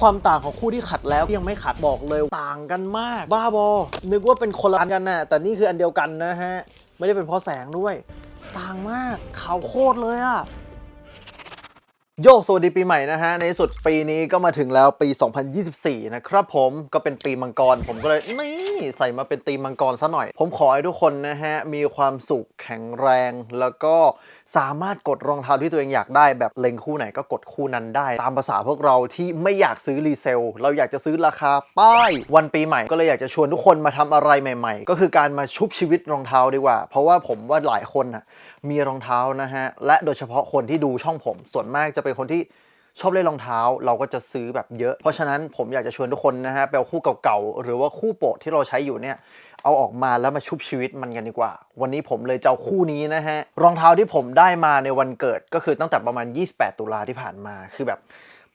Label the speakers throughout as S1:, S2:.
S1: ความต่างของคู่ที่ขัดแล้วยังไม่ขัดบอกเลยต่างกันมาก บ้าบอ นึกว่าเป็นคนละอันกันนะแต่นี่คืออันเดียวกันนะฮะ ไม่ได้เป็นเพราะแสงด้วย ต่างมากขาวโคตรเลยอะ โยกสวัสดีปีใหม่นะฮะ ในสุดปีนี้ก็มาถึงแล้วปี 2024 นะครับผมก็เป็นปีมังกร ผมก็เลยนี่ใส่มาเป็นตีมมังกรซะหน่อย ผมขอให้ทุกคนนะฮะ มีความสุขแข็งแรง แล้วก็สามารถกดรองเท้าที่ตัวเองอยากได้แบบเล็งคู่ไหนก็กดคู่นั้นได้ ตามภาษาพวกเราที่ไม่อยากซื้อรีเซล เราอยากจะซื้อราคาป้าย วันปีใหม่ก็เลยอยากจะชวนทุกคนมาทำอะไรใหม่ ๆ ก็คือการมาชุบชีวิตรองเท้าดีกว่า เพราะว่าผมว่าหลายคนน่ะมีรองเท้านะฮะและโดยเฉพาะคนที่ดูช่องผมส่วนมากจะเป็นคนที่ชอบเล่นรองเท้าเราก็จะซื้อแบบเยอะ เพราะฉะนั้นผมอยากจะชวนทุกคนนะฮะไปเอาคู่เก่าๆ หรือว่าคู่โปรดที่เราใช้อยู่เนี่ย เอาออกมาแล้วมาชุบชีวิตมันกันดีกว่า วันนี้ผมเลยจะเอาคู่นี้นะฮะ รองเท้าที่ผมได้มาในวันเกิดก็คือตั้งแต่ประมาณ 28 ตุลาที่ผ่านมาคือแบบ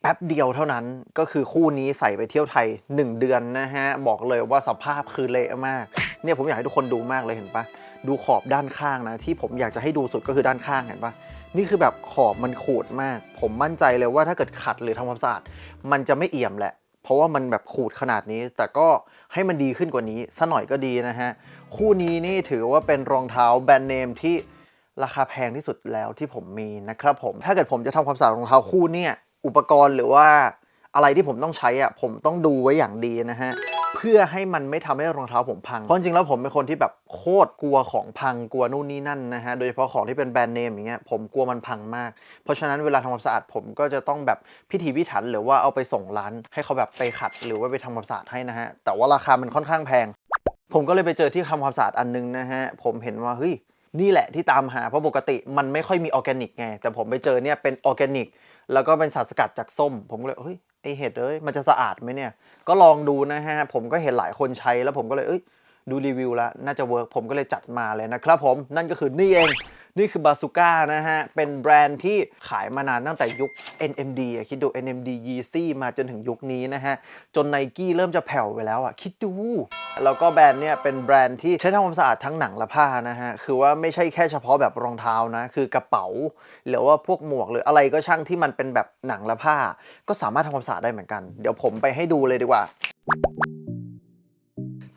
S1: แป๊บเดียวเท่านั้นก็คือคู่นี้ใส่ไปเที่ยวไทย 1 เดือนนะฮะ บอกเลยว่าสภาพคือเละมาก เนี่ยผมอยากให้ทุกคนดูมากเลยเห็นปะดูขอบด้านข้างนะที่ผมอยากจะให้ดูสุดก็คือด้านข้างเห็นปะ นี่คือแบบขอบมันขูดมาก ผมมั่นใจเลยว่าถ้าเกิดขัดหรือทำความสะอาดมันจะไม่เอี่ยมแหละ เพราะว่ามันแบบขูดขนาดนี้ แต่ก็ให้มันดีขึ้นกว่านี้ซะหน่อยก็ดีนะฮะ คู่นี้นี่ถือว่าเป็นรองเท้าแบรนด์เนมที่ราคาแพงที่สุดแล้วที่ผมมีนะครับผม ถ้าเกิดผมจะทำความสะอาดรองเท้าคู่เนี่ย อุปกรณ์หรือว่าอะไรที่ผมต้องใช้อะผมต้องดูไว้อย่างดีนะฮะ เพื่อให้มันไม่ทำให้รองเท้าผมพัง เพราะจริงๆแล้วผมเป็นคนที่แบบโคตรกลัวของพังกลัวนู่นนี่นั่นนะฮะ โดยเฉพาะของที่เป็นแบรนด์เนมอย่างเงี้ยผมกลัวมันพังมาก เพราะฉะนั้นเวลาทำความสะอาดผมก็จะต้องแบบพิถีพิถันหรือว่าเอาไปส่งร้าน ให้เขาแบบไปขัดหรือว่าไปทำความสะอาดให้นะฮะ แต่ว่าราคามันค่อนข้างแพง ผมก็เลยไปเจอที่ทำความสะอาดอันนึงนะฮะ ผมเห็นว่าเฮ้ยนี่แหละที่ตามหาเพราะปกติมันไม่ค่อยมีออร์แกนิกไง แต่ผมไปเจอเนี่ยเป็นออร์แกนิกแล้วก็เป็นสารสกัดจากส้ม ผมก็เลยเฮ้ย ไอเห็ดเอ้ยมันจะสะอาดไหมเนี่ย ก็ลองดูนะฮะ ผมก็เห็นหลายคนใช้แล้วผมก็เลยเอ้ย ดูรีวิวแล้วน่าจะเวิร์กผมก็เลยจัดมาเลยนะครับผมนั่นก็คือนี่เองนี่คือบาซูก้านะฮะ เป็นแบรนด์ที่ขายมานานตั้งแต่ยุค NMD อะคิดดู NMD Yeezy มาจนถึงยุคนี้นะฮะ จนไนกี้เริ่มจะแผ่วไปแล้วอะ คิดดู แล้วก็แบรนด์เนี่ยเป็นแบรนด์ที่ใช้ทำความสะอาดทั้งหนังและผ้านะฮะ คือว่าไม่ใช่แค่เฉพาะแบบรองเท้านะ คือกระเป๋า หรือว่าพวกหมวกหรืออะไรก็ช่างที่มันเป็นแบบหนังและผ้า ก็สามารถทำความสะอาดได้เหมือนกัน เดี๋ยวผมไปให้ดูเลยดีกว่า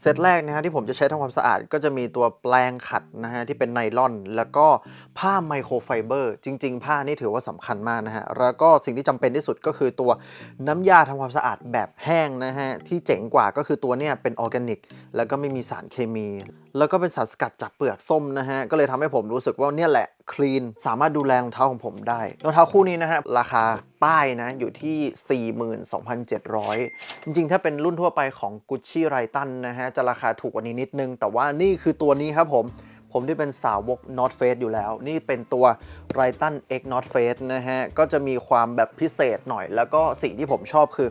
S1: เซตแรกนะฮะที่ผมจะใช้ทำความสะอาดก็จะมีตัวแปรงขัดนะฮะที่เป็นไนลอน แล้วก็ผ้าไมโครไฟเบอร์จริง ๆ ผ้านี่ถือว่าสำคัญมากนะฮะแล้วก็สิ่งที่จำเป็นที่สุดก็คือตัวน้ำยาทำความสะอาดแบบแห้งนะฮะที่เจ๋งกว่าก็คือตัวเนี้ยเป็นออร์แกนิก แล้วก็ไม่มีสารเคมีแล้วก็เป็นสารสกัดจากเปลือกส้มนะฮะ ก็เลยทำให้ผมรู้สึกว่าเนี่ยแหละคลีนสามารถดูแลรองเท้าของผมได้รองเท้าคู่นี้นะฮะราคาป้ายนะอยู่ที่ 42,700 จริงๆ ถ้าเป็นรุ่นทั่วไปของ Gucci r i t a n นะฮะ จะราคาถูกกว่านี้นิดนึง แต่ว่านี่คือตัวนี้ครับผมผมที่เป็นสาวก North Face อยู่แล้ว นี่เป็นตัว r i t a n X North Face นะฮะ ก็จะมีความแบบพิเศษหน่อย แล้วก็สิ่งที่ผมชอบคือ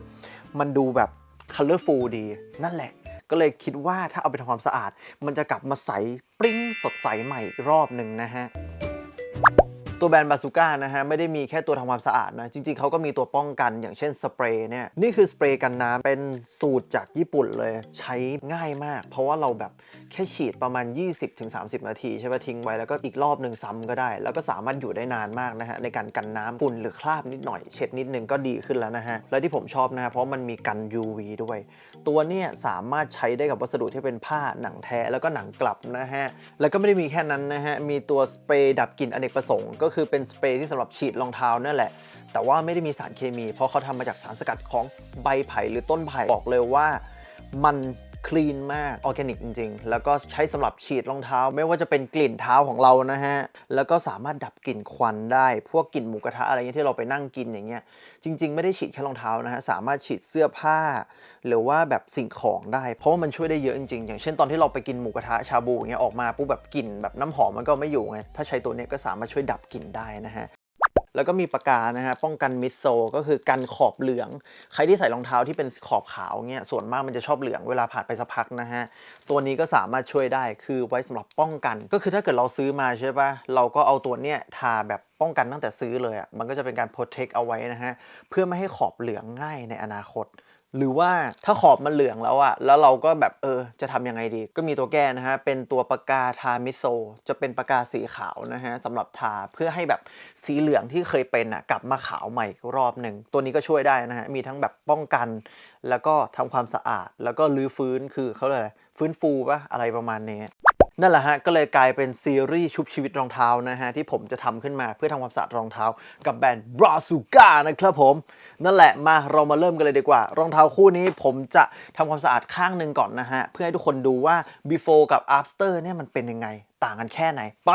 S1: มันดูแบบ colorful ดี นั่นแหละ ก็เลยคิดว่าถ้าเอาไปทำความสะอาด มันจะกลับมาใสปริ้งสดใสใหม่อีกรอบหนึ่งนะฮะ ตัวแบรนด์บาซูก้านะฮะไม่ได้มีแค่ตัวทำความสะอาดนะ จริงๆเขาก็มีตัวป้องกันอย่างเช่นสเปรย์เนี่ย นี่คือสเปรย์กันน้ำเป็นสูตรจากญี่ปุ่นเลย ใช้ง่ายมาก เพราะว่าเราแบบแค่ฉีดประมาณ 20-30 นาทีใช่ไหมทิ้งไว้แล้วก็อีกรอบหนึ่งซ้ำก็ได้ แล้วก็สามารถอยู่ได้นานมากนะฮะในการกันน้ำฝุ่นหรือคราบนิดหน่อย เช็ดนิดนึงก็ดีขึ้นแล้วนะฮะและที่ผมชอบนะฮะเพราะมันมีกัน UV ด้วย ตัวเนี่ยสามารถใช้ได้กับวัสดุที่เป็นผ้าหนังแท้แล้วก็หนังกลับนะฮะแล้วก็ไม่ได้มีแค่นั้นนะฮะมีตัวสเปรย์ดับกลิ่นอเนกประสงค์ก็คือเป็นสเปรย์ที่สำหรับฉีดรองเท้านั่นแหละ แต่ว่าไม่ได้มีสารเคมี เพราะเขาทำมาจากสารสกัดของใบไผ่หรือต้นไผ่บอกเลยว่า มัน คลีนมากออร์แกนิกจริง ๆ แล้วก็ใช้สำหรับฉีดรองเท้า ไม่ว่าจะเป็นกลิ่นเท้าของเรานะฮะ แล้วก็สามารถดับกลิ่นควันได้ พวกกลิ่นหมูกระทะอะไรเงี้ยที่เราไปนั่งกินอย่างเงี้ย จริง ๆ ไม่ได้ฉีดแค่รองเท้านะฮะ สามารถฉีดเสื้อผ้า หรือว่าแบบสิ่งของได้ เพราะว่ามันช่วยได้เยอะจริง ๆ อย่างเช่นตอนที่เราไปกินหมูกระทะชาบูอย่างเงี้ยออกมาปุ๊บแบบกลิ่นแบบน้ำหอมมันก็ไม่อยู่ไง ถ้าใช้ตัวเนี้ยก็สามารถช่วยดับกลิ่นได้นะฮะ แล้วก็มีปากกานะฮะป้องกันมิดโซก็คือกันขอบเหลือง ใครที่ใส่รองเท้าที่เป็นขอบขาวเงี้ยส่วนมากมันจะชอบเหลืองเวลาผ่านไปสักพักนะฮะตัวนี้ก็สามารถช่วยได้คือไว้สำหรับป้องกัน ก็คือถ้าเกิดเราซื้อมาใช่ปะเราก็เอาตัวเนี้ยทาแบบป้องกันตั้งแต่ซื้อเลยอะ่ะมันก็จะเป็นการโปรเทคเอาไว้นะฮะเพื่อไม่ให้ขอบเหลืองง่ายในอนาคต หรือว่าถ้าขอบมันเหลืองแล้วอะแล้วเราก็แบบเออจะทำยังไงดี ก็มีตัวแก้นะฮะ เป็นตัวปากกาทามิโซ จะเป็นปากกาสีขาวนะฮะสำหรับทาเพื่อให้แบบสีเหลืองที่เคยเป็นอะกลับมาขาวใหม่รอบหนึ่ง ตัวนี้ก็ช่วยได้นะฮะ มีทั้งแบบป้องกัน แล้วก็ทำความสะอาด แล้วก็รื้อฟื้นคือเขาเรียกอะไรฟื้นฟูปะอะไรประมาณนี้ นั่นแหละฮะก็เลยกลายเป็นซีรีส์ชุบชีวิตรองเท้านะฮะที่ผมจะทำขึ้นมาเพื่อทำความสะอาดรองเท้า กับแบรนด์ b r a z u k a นะครับผม นั่นแหละมาเรามาเริ่มกันเลยดีกว่า รองเท้าคู่นี้ผมจะทำความสะอาดข้างหนึ่งก่อนนะฮะ เพื่อให้ทุกคนดูว่า before กับ after เนี่ยมันเป็นยังไงต่างกันแค่ไหน ไป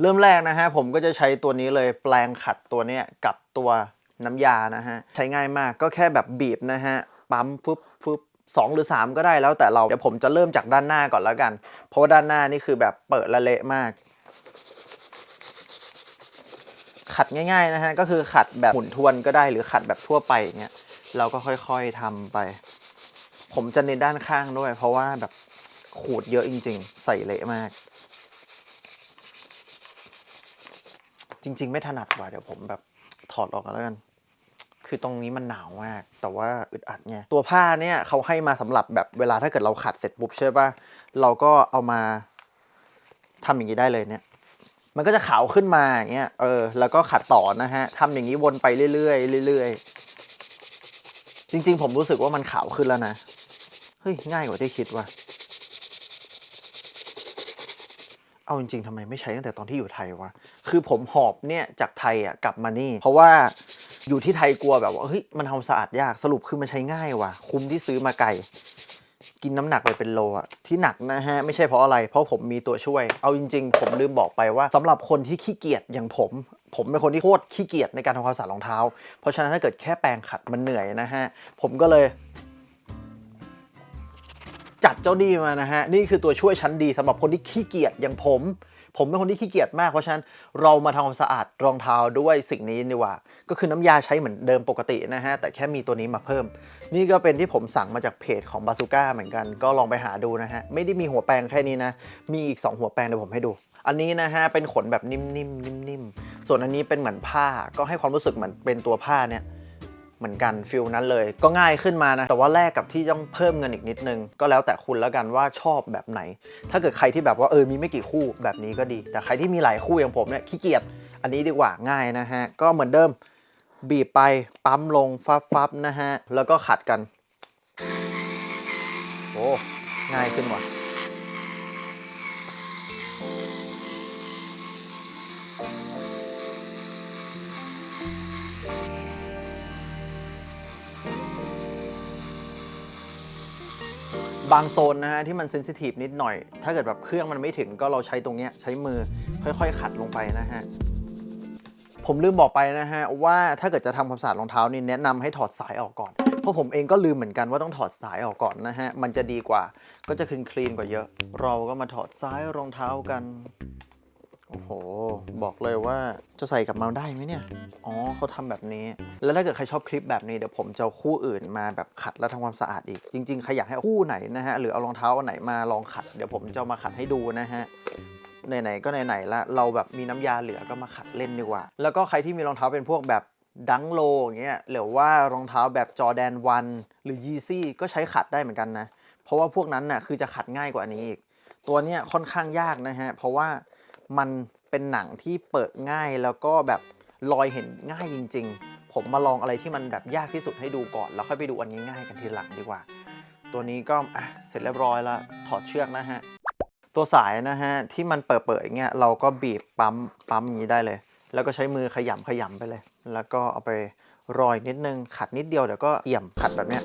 S1: เริ่มแรกนะฮะผมก็จะใช้ตัวนี้เลยแปลงขัดตัวเนี้ยกับตัว น้ำยานะฮะ ใช้ง่ายมากก็แค่แบบบีบนะฮะ ปั๊มฟึบฟึบสองหรือ 3 ก็ได้แล้วแต่เรา เดี๋ยวผมจะเริ่มจากด้านหน้าก่อนแล้วกัน เพราะว่าด้านหน้านี่คือแบบเปิดละเละมาก ขัดง่ายๆนะฮะ ก็คือขัดแบบหมุนทวนก็ได้หรือขัดแบบทั่วไปอย่างเงี้ยเราก็ค่อยๆทำไป ผมจะเน้นด้านข้างด้วย เพราะว่าแบบขูดเยอะจริง ๆ ใส่เละมาก จริง ๆ ไม่ถนัดว่ะเดี๋ยวผมแบบถอดออกแล้วกัน คือตรงนี้มันหนาวมาก แต่ว่าอึดอัดไงตัวผ้าเนี่ยเขาให้มาสำหรับแบบเวลาถ้าเกิดเราขัดเสร็จปุ๊บใช่ปะเราก็เอามาทำอย่างนี้ได้เลยเนี่ย มันก็จะขาวขึ้นมาอย่างเงี้ยเออแล้วก็ขัดต่อนะฮะทำอย่างนี้วนไปเรื่อยๆเรื่อยๆจริง ๆ ผมรู้สึกว่ามันขาวขึ้นแล้วนะเฮ้ยง่ายกว่าที่คิดว่ะเอาจริงๆทำไมไม่ใช้ตั้งแต่ตอนที่อยู่ไทยวะ คือผมหอบเนี่ยจากไทยอะกลับมานี่ เพราะว่า อยู่ที่ไทยกลัวแบบว่าเฮ้ยมันทำสะอาดยากสรุปคือมันใช้ง่ายว่ะ คุ้มที่ซื้อมาไกลกินน้ำหนักไปเป็นโลอะที่หนักนะฮะ ไม่ใช่เพราะอะไร เพราะผมมีตัวช่วย เอาจริง ๆ ผมลืมบอกไปว่าสำหรับคนที่ขี้เกียจอย่างผม ผมเป็นคนที่โคตรขี้เกียจในการทำความสะอาดรองเท้า เพราะฉะนั้นถ้าเกิดแค่แปรงขัดมันเหนื่อยนะฮะ ผมก็เลย จัดเจ้าดีมานะฮะ นี่คือตัวช่วยชั้นดีสำหรับคนที่ขี้เกียจอย่างผม ผมเป็นคนที่ขี้เกียจมากเพราะฉะนั้นเรามาทำความสะอาดรองเท้าด้วยสิ่งนี้ดีกว่า ก็คือน้ำยาใช้เหมือนเดิมปกตินะฮะ แต่แค่มีตัวนี้มาเพิ่ม นี่ก็เป็นที่ผมสั่งมาจากเพจของบาซูก้าเหมือนกัน ก็ลองไปหาดูนะฮะ ไม่ได้มีหัวแปรงแค่นี้นะ มีอีก 2 หัวแปรงเดี๋ยวผมให้ดู อันนี้นะฮะเป็นขนแบบนิ่มๆนิ่มๆส่วนอันนี้เป็นเหมือนผ้าก็ให้ความรู้สึกเหมือนเป็นตัวผ้าเนี่ย เหมือนกันฟิลนั้นเลย ก็ง่ายขึ้นมานะ แต่ว่าแลกกับที่ต้องเพิ่มเงินอีกนิดนึง ก็แล้วแต่คุณแล้วกันว่าชอบแบบไหน ถ้าเกิดใครที่แบบว่าเออมีไม่กี่คู่แบบนี้ก็ดี แต่ใครที่มีหลายคู่อย่างผมเนี่ยขี้เกียจอันนี้ดีกว่าง่ายนะฮะก็เหมือนเดิมบีบไปปั๊มลงฟับฟับนะฮะแล้วก็ขัดกันโอ้ง่ายขึ้นว่ะ บางโซนนะฮะที่มันเซนซิทีฟนิดหน่อย ถ้าเกิดแบบเครื่องมันไม่ถึงก็เราใช้ตรงเนี้ยใช้มือค่อยๆ ขัดลงไปนะฮะ ผมลืมบอกไปนะฮะว่าถ้าเกิดจะทำความสะอาดรองเท้านี่แนะนำให้ถอดสายออกก่อน เพราะผมเองก็ลืมเหมือนกันว่าต้องถอดสายออกก่อนนะฮะ มันจะดีกว่าก็จะคลีนคลีนกว่าเยอะ เราก็มาถอดสายรองเท้ากัน โอ้โห บอกเลยว่าจะใส่กลับมาได้ไหมเนี่ย อ๋อเขาทำแบบนี้ แล้วถ้าเกิดใครชอบคลิปแบบนี้เดี๋ยวผมจะคู่อื่นมาแบบขัดแล้วทำความสะอาดอีก จริงๆ ใครอยากให้เอาคู่ไหนนะฮะ หรือเอารองเท้าอันไหนมาลองขัด เดี๋ยวผมจะมาขัดให้ดูนะฮะไหนๆก็ไหนๆละเราแบบมีน้ำยาเหลือก็มาขัดเล่นดีกว่า แล้วก็ใครที่มีรองเท้าเป็นพวกแบบดังโลอย่างเงี้ยหรือว่ารองเท้าแบบจอแดนวันหรือยีซี่ก็ใช้ขัดได้เหมือนกันนะ เพราะว่าพวกนั้นน่ะคือจะขัดง่ายกว่านนี้อีก ตัวเนี้ยค่อนข้างยากนะฮะ เพราะว่า มันเป็นหนังที่เปิดง่ายแล้วก็แบบรอยเห็นง่ายจริง ๆ ผมมาลองอะไรที่มันแบบยากที่สุดให้ดูก่อน แล้วค่อยไปดูอันง่ายๆกันทีหลังดีกว่า ตัวนี้ก็อะเสร็จเรียบร้อยแล้วถอดเชือกนะฮะ ตัวสายนะฮะที่มันเปิดๆอย่างเงี้ยเราก็บีบปั๊มปั๊มอย่างนี้ได้เลย แล้วก็ใช้มือขยำขยำไปเลย แล้วก็เอาไปรอยนิดนึงขัดนิดเดียวเดี๋ยวก็เอี่ยมขัดแบบเนี้ย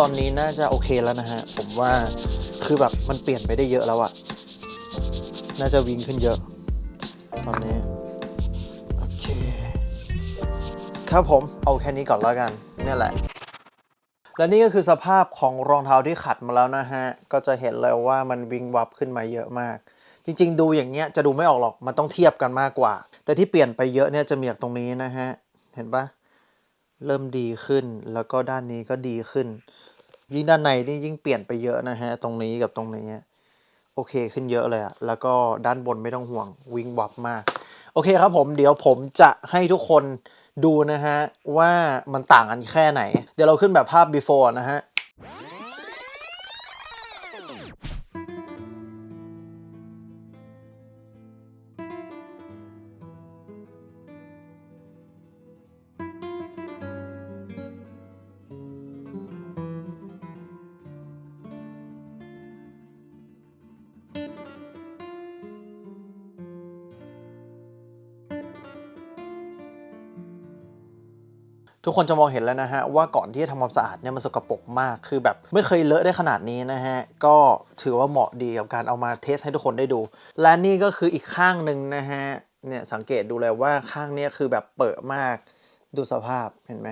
S1: ตอนนี้น่าจะโอเคแล้วนะฮะ ผมว่าคือแบบมันเปลี่ยนไปได้เยอะแล้วอะน่าจะวิ่งขึ้นเยอะ ตอนนี้ โอเค ครับผมเอาแค่นี้ก่อนแล้วกันนี่แหละ และนี่ก็คือสภาพของรองเท้าที่ขัดมาแล้วนะฮะ ก็จะเห็นเลยว่ามันวิ่งวับขึ้นมาเยอะมาก จริง ๆ ดูอย่างเงี้ยจะดูไม่ออกหรอกมันต้องเทียบกันมากกว่า แต่ที่เปลี่ยนไปเยอะเนี่ยจะมีจากตรงนี้นะฮะ เห็นปะ เริ่มดีขึ้น แล้วก็ด้านนี้ก็ดีขึ้น ยิ่งด้านในนี่ยิ่งเปลี่ยนไปเยอะนะฮะ ตรงนี้กับตรงนี้โอเคขึ้นเยอะเลยอะแล้วก็ด้านบนไม่ต้องห่วงวิ่งวับมาก โอเคครับผมเดี๋ยวผมจะให้ทุกคนดูนะฮะ ว่ามันต่างกันแค่ไหน เดี๋ยวเราขึ้นแบบภาพ before นะฮะ ทุกคนจะมองเห็นแล้วนะฮะว่าก่อนที่จะทำความสะอาดเนี่ยมันสกปรกมากคือแบบไม่เคยเลอะได้ขนาดนี้นะฮะก็ถือว่าเหมาะดีกับการเอามาเทสให้ทุกคนได้ดู และนี่ก็คืออีกข้างหนึ่งนะฮะเนี่ยสังเกตดูเลยว่าข้างเนี้ยคือแบบเปิดมากดูสภาพเห็นไหม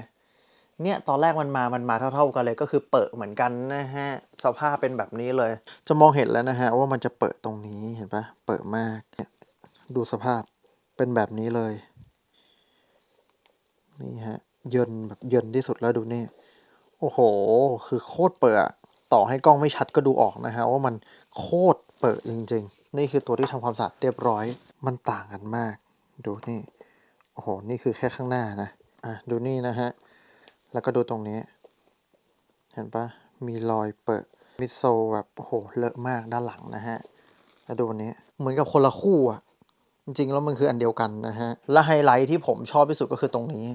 S1: เนี่ยตอนแรกมันมามันมาเท่า ๆกันเลยก็คือเปิดเหมือนกันนะฮะสภาพเป็นแบบนี้เลย จะมองเห็นแล้วนะฮะว่ามันจะเปิดตรงนี้เห็นปะเปิดมากเนี่ยดูสภาพเป็นแบบนี้เลยนี่ฮะ เยินแบบเยินที่สุดแล้วดูนี่โอ้โห คือโคตรเปิดอต่อให้กล้องไม่ชัดก็ดูออกนะฮะว่ามันโคตรเปิดจริง ๆ นี่คือตัวที่ทำความสะอาดเรียบร้อยมันต่างกันมาก ดูนี่โอ้โหนี่คือแค่ข้างหน้านะอะดูนี่นะฮะแล้วก็ดูตรงนี้ เห็นปะมีรอยเปิดมิดโซแบบโอ้โหเลอะมากด้านหลังนะฮะแล้วดูอันนี้เหมือนกับคนละคู่อะจริงๆแล้วมันคืออันเดียวกันนะฮะและไฮไลท์ที่ผมชอบที่สุดก็คือตรงนี้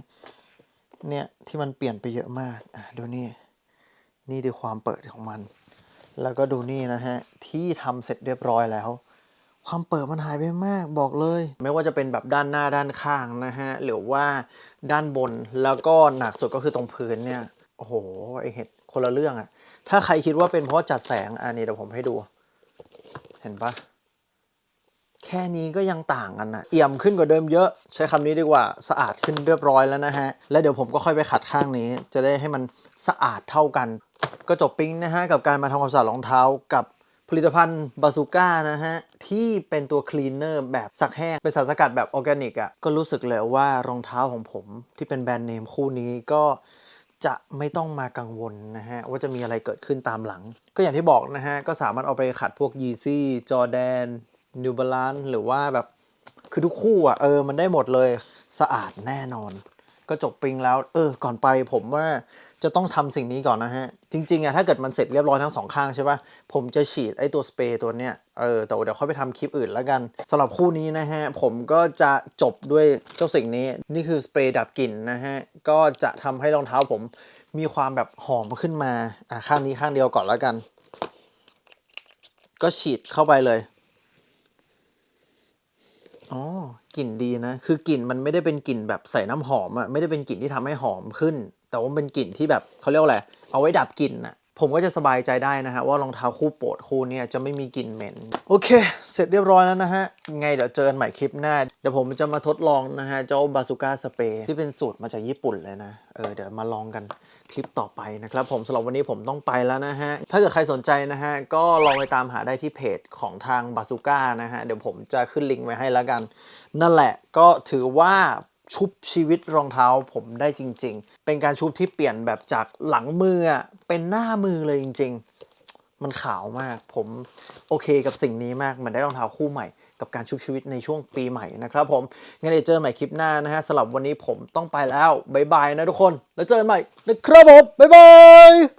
S1: เนี่ยที่มันเปลี่ยนไปเยอะมาก อะดูนี่ นี่คือความเปิดของมัน แล้วก็ดูนี่นะฮะ ที่ทำเสร็จเรียบร้อยแล้ว ความเปิดมันหายไปมากบอกเลย ไม่ว่าจะเป็นแบบด้านหน้าด้านข้างนะฮะ หรือว่าด้านบนแล้วก็หนักสุดก็คือตรงพื้นเนี่ย โอ้โหไอเห็ดคนละเรื่องอะถ้าใครคิดว่าเป็นเพราะจัดแสงอันนี้เดี๋ยวผมให้ดู เห็นปะ แค่นี้ก็ยังต่างกันนะเอี่ยมขึ้นกว่าเดิมเยอะ ใช้คำนี้ดีกว่าสะอาดขึ้นเรียบร้อยแล้วนะฮะ แล้วเดี๋ยวผมก็ค่อยไปขัดข้างนี้ จะได้ให้มันสะอาดเท่ากัน ก็จบปิ๊งนะฮะ กับการมาทำความสะอาดรองเท้ากับผลิตภัณฑ์บาซูก้านะฮะ ที่เป็นตัวคลีนเนอร์แบบซักแห้ง เป็นสารสกัดแบบออร์แกนิกอะก็รู้สึกเลยว่ารองเท้าของผมที่เป็นแบรนด์เนมคู่นี้ก็จะไม่ต้องมากังวลนะฮะ ว่าจะมีอะไรเกิดขึ้นตามหลัง ก็อย่างที่บอกนะฮะ ก็สามารถเอาไปขัดพวก Yeezy Jordan New Balance หรือว่าแบบคือทุกคู่อะเออมันได้หมดเลยสะอาดแน่นอน ก็จบปิงแล้ว เออ ก่อนไปผมว่าจะต้องทำสิ่งนี้ก่อนนะฮะ จริงๆอะถ้าเกิดมันเสร็จเรียบร้อยทั้งสองข้างใช่ปะผมจะฉีดไอ้ตัวสเปรย์ตัวเนี้ย เออ แต่เดี๋ยวค่อยไปทำคลิปอื่นแล้วกันสำหรับคู่นี้นะฮะ ผมก็จะจบด้วยเจ้าสิ่งนี้ นี่คือสเปรย์ดับกลิ่นนะฮะ ก็จะทำให้รองเท้าผมมีความแบบหอมขึ้นมา อะข้างนี้ข้างเดียวก่อนแล้วกัน ก็ฉีดเข้าไปเลย อ๋อ กลิ่นดีนะ คือกลิ่นมันไม่ได้เป็นกลิ่นแบบใส่น้ำหอมอะไม่ได้เป็นกลิ่นที่ทำให้หอมขึ้น แต่ว่ามันเป็นกลิ่นที่แบบเขาเรียกว่าอะไร เอาไว้ดับกลิ่นอะ ผมก็จะสบายใจได้นะฮะว่ารองเท้าคู่โปรดคู่นี้จะไม่มีกลิ่นเหม็น โอเค เสร็จเรียบร้อยแล้วนะฮะไงเดี๋ยวเจอกันใหม่คลิปหน้า เดี๋ยวผมจะมาทดลองนะฮะเจ้าบาซูก้าสเปรย์ที่เป็นสูตรมาจากญี่ปุ่นเลยนะ เออเดี๋ยวมาลองกันคลิปต่อไปนะครับ ผมสำหรับวันนี้ผมต้องไปแล้วนะฮะ ถ้าเกิดใครสนใจนะฮะ ก็ลองไปตามหาได้ที่เพจของทางบาซูก้านะฮะ เดี๋ยวผมจะขึ้นลิงก์ไว้ให้แล้วกัน นั่นแหละก็ถือว่า ชุบชีวิตรองเท้าผมได้จริง ๆ เป็นการชุบที่เปลี่ยนแบบจากหลังมือเป็นหน้ามือเลยจริง ๆ มันขาวมาก ผมโอเคกับสิ่งนี้มากมือนได้รองเท้าคู่ใหม่ กับการชุบชีวิตในช่วงปีใหม่นะครับผม งั้นเดี๋ยวเจอกันใหม่คลิปหน้านะฮะสำหรับวันนี้ผมต้องไปแล้ว บ๊ายบายนะทุกคน แล้วเจอกันใหม่นะครับผม บ๊ายบาย